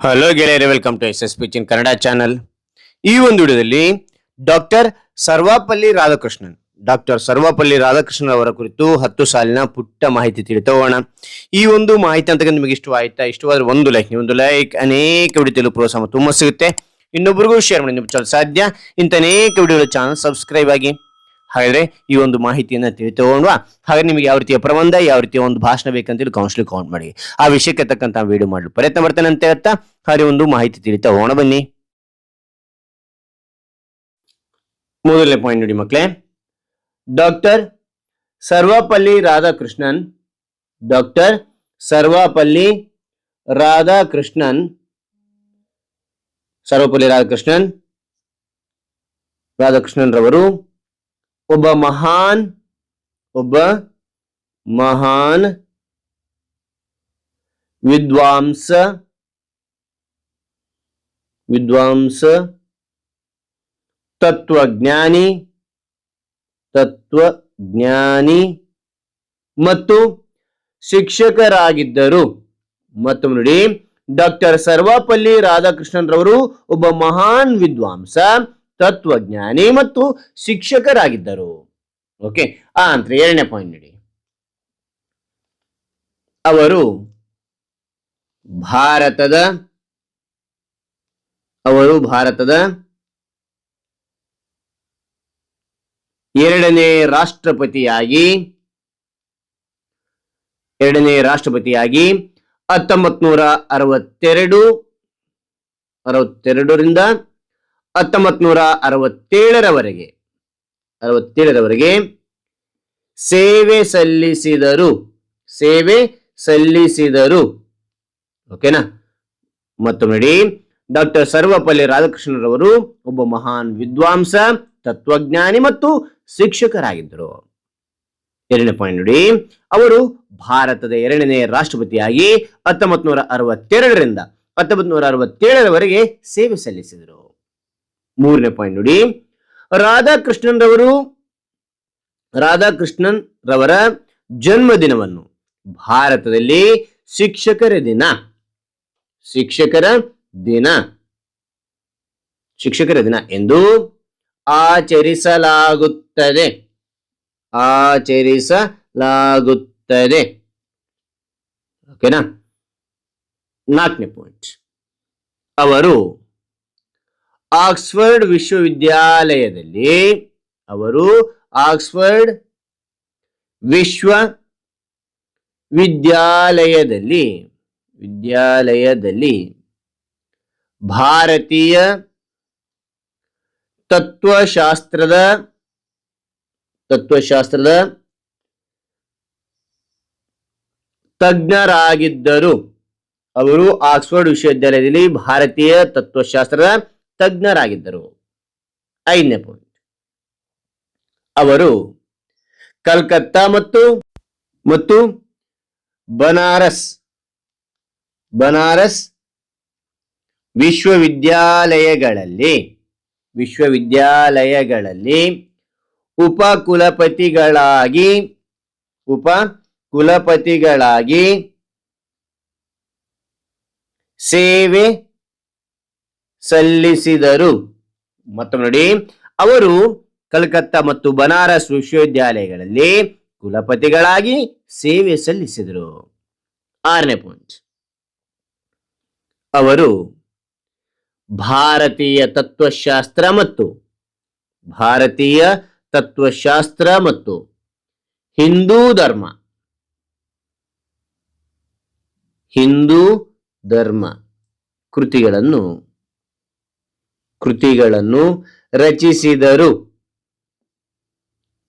Hello ಗೆಳೆಯರೇ welcome to S S P Chin Kannada channel ಈ ಒಂದು ವಿಡಿಯೋದಲ್ಲಿ ಡಾಕ್ಟರ್ ಸರ್ವಾಪಲ್ಲಿ ರಾಧಾಕೃಷ್ಣನ್ ಡಾಕ್ಟರ್ ಸರ್ವಾಪಲ್ಲಿ ರಾಧಾಕೃಷ್ಣನ್ ಅವರ ಕುರಿತು ಹತ್ತು ಸಾಲಿನ ಪುಟ್ಟ ಮಾಹಿತಿ ತಿಳಿತೋಗೋಣ ಈ ಒಂದು ಮಾಹಿತಿ ಅಂತ ನಿಮಗೆ ಇಷ್ಟವಾಯ್ತಾ? ಇಷ್ಟವಾದ್ರೆ ಒಂದು ಲೈಕ್ ಒಂದು ಲೈಕ್ ಅನೇಕ ವಿಡಿಯೋ ಪ್ರೋತ್ಸಾಹ ತುಂಬ ಸಿಗುತ್ತೆ. ಇನ್ನೊಬ್ಬರಿಗೂ ಶೇರ್ ಮಾಡಿ ನಿಮ್ಗೆ ಸಾಧ್ಯ? ಇಂಥ ಅನೇಕ ವಿಡಿಯೋಗಳ ಚಾನಲ್ ಸಬ್ಸ್ಕ್ರೈಬ್ ಆಗಿ. ಹಾಗಾದ್ರೆ ಈ ಒಂದು ಮಾಹಿತಿಯನ್ನ ತಿಳಿತೋಗೊಂಡ್ವಾ ಹಾಗೆ ನಿಮಗೆ ಯಾವ ರೀತಿಯ ಪ್ರಬಂಧ, ಯಾವ ರೀತಿಯ ಒಂದು ಭಾಷಣ ಬೇಕಂತೇಳಿ ಕೌನ್ಸಿಲಿಂಗ್ ಕೌಂಟ್ ಮಾಡಿ. ಆ ವಿಷಯಕ್ಕೆ ತಕ್ಕಂತ ವಿಡಿಯೋ ಮಾಡಲು ಪ್ರಯತ್ನ ಬರ್ತೇನೆ ಅಂತ ಹೇಳ್ತಾ ಹಾಗೆ ಒಂದು ಮಾಹಿತಿ ತಿಳಿತಾ ಹೋಗೋಣ, ಬನ್ನಿ. ಮೊದಲನೇ ಪಾಯಿಂಟ್ ನೋಡಿ ಮಕ್ಕಳೇ ಡಾಕ್ಟರ್ ಸರ್ವಪಲ್ಲಿ ರಾಧಾಕೃಷ್ಣನ್, ಡಾಕ್ಟರ್ ಸರ್ವಪಲ್ಲಿ ರಾಧಾಕೃಷ್ಣನ್ ಸರ್ವಪಲ್ಲಿ ರಾಧಾಕೃಷ್ಣನ್ ರಾಧಾಕೃಷ್ಣನ್ ರವರು ಒಬ್ಬ ಮಹಾನ್ ಒಬ್ಬ ಮಹಾನ್ ವಿದ್ವಾಂಸ ವಿದ್ವಾಂಸ, ತತ್ವಜ್ಞಾನಿ ತತ್ವಜ್ಞಾನಿ ಮತ್ತು ಶಿಕ್ಷಕರಾಗಿದ್ದರು. ಮತ್ತು ನೋಡಿ, ಡಾಕ್ಟರ್ ಸರ್ವಪಲ್ಲಿ ರಾಧಾಕೃಷ್ಣನ್ ರವರು ಒಬ್ಬ ಮಹಾನ್ ವಿದ್ವಾಂಸ ತತ್ವಜ್ಞಾನಿ ಮತ್ತು ಶಿಕ್ಷಕರಾಗಿದ್ದರು. ಓಕೆ, ಆ ಅಂತ ಎರಡನೇ ಪಾಯಿಂಟ್ ನೋಡಿ. ಅವರು ಭಾರತದ ಅವರು ಭಾರತದ ಎರಡನೇ ರಾಷ್ಟ್ರಪತಿಯಾಗಿ ಎರಡನೇ ರಾಷ್ಟ್ರಪತಿಯಾಗಿ ಹತ್ತೊಂಬತ್ ನೂರ ಅರವತ್ತೆರಡು, ಅರವತ್ತೆರಡರಿಂದ ಹತ್ತೊಂಬತ್ ನೂರ ಅರವತ್ತೇಳರವರೆಗೆ ಅರವತ್ತೇಳರವರೆಗೆ ಸೇವೆ ಸಲ್ಲಿಸಿದರು. ಸೇವೆ ಸಲ್ಲಿಸಿದರು. ಓಕೆನಾ? ಮತ್ತು ನೋಡಿ ಡಾಕ್ಟರ್ ಸರ್ವಪಲ್ಲಿ ರಾಧಾಕೃಷ್ಣರವರು ಒಬ್ಬ ಮಹಾನ್ ವಿದ್ವಾಂಸ, ತತ್ವಜ್ಞಾನಿ ಮತ್ತು ಶಿಕ್ಷಕರಾಗಿದ್ದರು. ಎರಡನೇ ಪಾಯಿಂಟ್ ನೋಡಿ, ಅವರು ಭಾರತದ ಎರಡನೇ ರಾಷ್ಟ್ರಪತಿಯಾಗಿ ಹತ್ತೊಂಬತ್ ನೂರ ಅರವತ್ತೆರಡರಿಂದ ಹತ್ತೊಂಬತ್ ನೂರ ಅರವತ್ತೇಳರವರೆಗೆ ಸೇವೆ ಸಲ್ಲಿಸಿದರು. ಮೂರನೇ ಪಾಯಿಂಟ್ ನೋಡಿ. ರಾಧಾಕೃಷ್ಣನ್ ರವರು ರಾಧಾಕೃಷ್ಣನ್ ರವರ ಜನ್ಮದಿನವನ್ನು ಭಾರತದಲ್ಲಿ ಶಿಕ್ಷಕರ ದಿನ. ಶಿಕ್ಷಕರ ದಿನ. ಶಿಕ್ಷಕರ ದಿನ ಎಂದು ಆಚರಿಸಲಾಗುತ್ತದೆ. ಆಚರಿಸಲಾಗುತ್ತದೆ. ಓಕೆನಾ ನಾಲ್ಕನೇ ಪಾಯಿಂಟ್ ಅವರು ಆಕ್ಸ್ಫರ್ಡ್ ವಿಶ್ವವಿದ್ಯಾಲಯದಲ್ಲಿ ಅವರು ಆಕ್ಸ್ಫರ್ಡ್ ವಿಶ್ವ ವಿದ್ಯಾಲಯದಲ್ಲಿ ವಿದ್ಯಾಲಯದಲ್ಲಿ ಭಾರತೀಯ ತತ್ವಶಾಸ್ತ್ರದ ತತ್ವಶಾಸ್ತ್ರದ ತಜ್ಞರಾಗಿದ್ದರು. ಅವರು ಆಕ್ಸ್ಫರ್ಡ್ ವಿಶ್ವವಿದ್ಯಾಲಯದಲ್ಲಿ ಭಾರತೀಯ ತತ್ವಶಾಸ್ತ್ರದ ತಜ್ಞರಾಗಿದ್ದರು. ಐದನೇ ಪಾಯಿಂಟ್ ಅವರು ಕಲ್ಕತ್ತಾ ಮತ್ತು ಮತ್ತು ಬನಾರಸ್ ಬನಾರಸ್ ವಿಶ್ವವಿದ್ಯಾಲಯಗಳಲ್ಲಿ ವಿಶ್ವವಿದ್ಯಾಲಯಗಳಲ್ಲಿ ಉಪ ಕುಲಪತಿಗಳಾಗಿ ಉಪ ಕುಲಪತಿಗಳಾಗಿ ಸೇವೆ ಸಲ್ಲಿಸಿದರು. ಮತ್ತೊಮ್ಮೆ ನೋಡಿ, ಅವರು ಕಲ್ಕತ್ತಾ ಮತ್ತು ಬನಾರಸ್ ವಿಶ್ವವಿದ್ಯಾಲಯಗಳಲ್ಲಿ ಕುಲಪತಿಗಳಾಗಿ ಸೇವೆ ಸಲ್ಲಿಸಿದರು. ಆರನೇ ಪಾಯಿಂಟ್ ಅವರು ಭಾರತೀಯ ತತ್ವಶಾಸ್ತ್ರ ಮತ್ತು ಭಾರತೀಯ ತತ್ವಶಾಸ್ತ್ರ ಮತ್ತು ಹಿಂದೂ ಧರ್ಮ ಹಿಂದೂ ಧರ್ಮ ಕೃತಿಗಳನ್ನು ಕೃತಿಗಳನ್ನು ರಚಿಸಿದರು.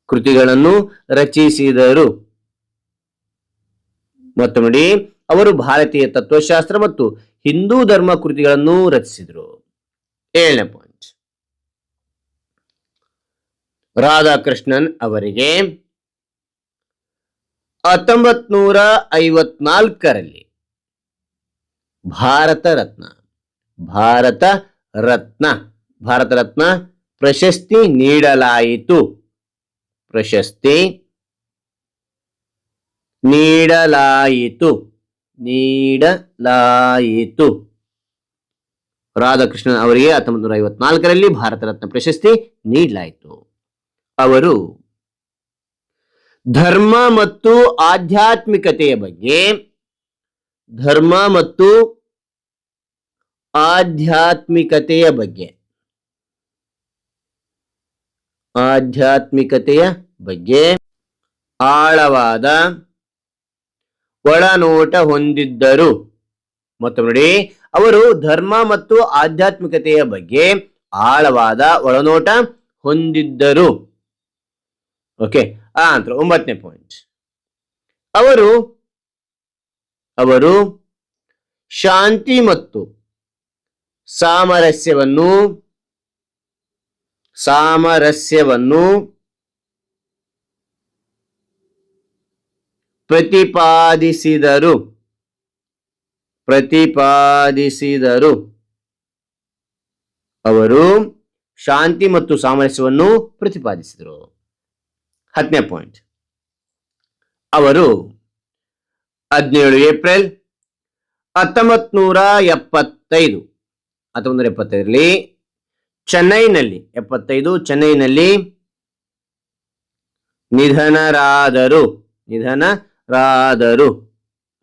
ಕೃತಿಗಳನ್ನು ರಚಿಸಿದರು. ಮತ್ತು ನೋಡಿ, ಅವರು ಭಾರತೀಯ ತತ್ವಶಾಸ್ತ್ರ ಮತ್ತು ಹಿಂದೂ ಧರ್ಮ ಕೃತಿಗಳನ್ನು ರಚಿಸಿದರು. ಏಳನೇ ಪಾಯಿಂಟ್ ರಾಧಾಕೃಷ್ಣನ್ ಅವರಿಗೆ ಹತ್ತೊಂಬತ್ ನೂರ ಐವತ್ನಾಲ್ಕರಲ್ಲಿ ಭಾರತ ರತ್ನ, ಭಾರತ ರತ್ನ, ಭಾರತ ರತ್ನ ಪ್ರಶಸ್ತಿ ನೀಡಲಾಯಿತು. ಪ್ರಶಸ್ತಿ ನೀಡಲಾಯಿತು. ನೀಡಲಾಯಿತು. ರಾಧಾಕೃಷ್ಣನ್ ಅವರಿಗೆ ಹತ್ತೊಂಬತ್ತು ನೂರ ಐವತ್ನಾಲ್ಕರಲ್ಲಿ ಭಾರತ ರತ್ನ ಪ್ರಶಸ್ತಿ ನೀಡಲಾಯಿತು. ಅವರು ಧರ್ಮ ಮತ್ತು ಆಧ್ಯಾತ್ಮಿಕತೆಯ ಬಗ್ಗೆ, ಧರ್ಮ ಮತ್ತು ಆಧ್ಯಾತ್ಮಿಕತೆಯ ಬಗ್ಗೆ. ಆಧ್ಯಾತ್ಮಿಕತೆಯ ಬಗ್ಗೆ ಆಳವಾದ ಒಳನೋಟ ಹೊಂದಿದ್ದರು. ಮತ್ತು ನೋಡಿ, ಅವರು ಧರ್ಮ ಮತ್ತು ಆಧ್ಯಾತ್ಮಿಕತೆಯ ಬಗ್ಗೆ ಆಳವಾದ ಒಳನೋಟ ಹೊಂದಿದ್ದರು. ಓಕೆ, ಆ ನಂತರ ಒಂಬತ್ತನೇ ಪಾಯಿಂಟ್ ಅವರು ಅವರು ಶಾಂತಿ ಮತ್ತು ಸಾಮರಸ್ಯವನ್ನು ಸಾಮರಸ್ಯವನ್ನು ಪ್ರತಿಪಾದಿಸಿದರು. ಪ್ರತಿಪಾದಿಸಿದರು. ಅವರು ಶಾಂತಿ ಮತ್ತು ಸಾಮರಸ್ಯವನ್ನು ಪ್ರತಿಪಾದಿಸಿದರು. ಹತ್ತನೇ ಪಾಯಿಂಟ್. ಅವರು ಹದಿನೇಳು ಏಪ್ರಿಲ್ ಹತ್ತೊಂಬತ್ ನೂರ ಎಪ್ಪತ್ತೈದು ಹತ್ತೊಂಬತ್ತು ಎಪ್ಪತ್ತೈದರಲ್ಲಿ ಚೆನ್ನೈನಲ್ಲಿ, ಎಪ್ಪತ್ತೈದು ಚೆನ್ನೈನಲ್ಲಿ ನಿಧನರಾದರು ನಿಧನರಾದರು.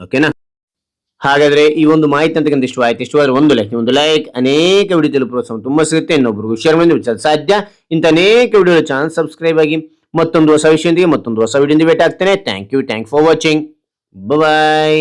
ಓಕೆನಾ? ಹಾಗಾದ್ರೆ ಈ ಒಂದು ಮಾಹಿತಿ ಅಂತಕ್ಕಂಥ ಇಷ್ಟು ಆಯ್ತು. ಇಷ್ಟು ಆದ್ರೆ ಒಂದು ಲೈಕ್ ಒಂದು ಲೈಕ್ ಅನೇಕ ವಿಡಿಯೋ ತಲುಪುವ ತುಂಬಾ ಸಿಗುತ್ತೆ. ಇನ್ನೊಬ್ರಿಗೂ ಶೇರ್ ಮಾಡಿ ವಿಚಾರ ಸಾಧ್ಯ. ಇಂಥ ಅನೇಕ ವಿಡಿಯೋ ಚಾನಲ್ ಸಬ್ಸ್ಕ್ರೈಬ್ ಆಗಿ ಮತ್ತೊಂದು ಹೊಸ ವಿಷಯದೊಂದಿಗೆ ಮತ್ತೊಂದು ಹೊಸ ವಿಡಿಯೋದಿಂದ ಭೇಟಿ thank you thank for watching bye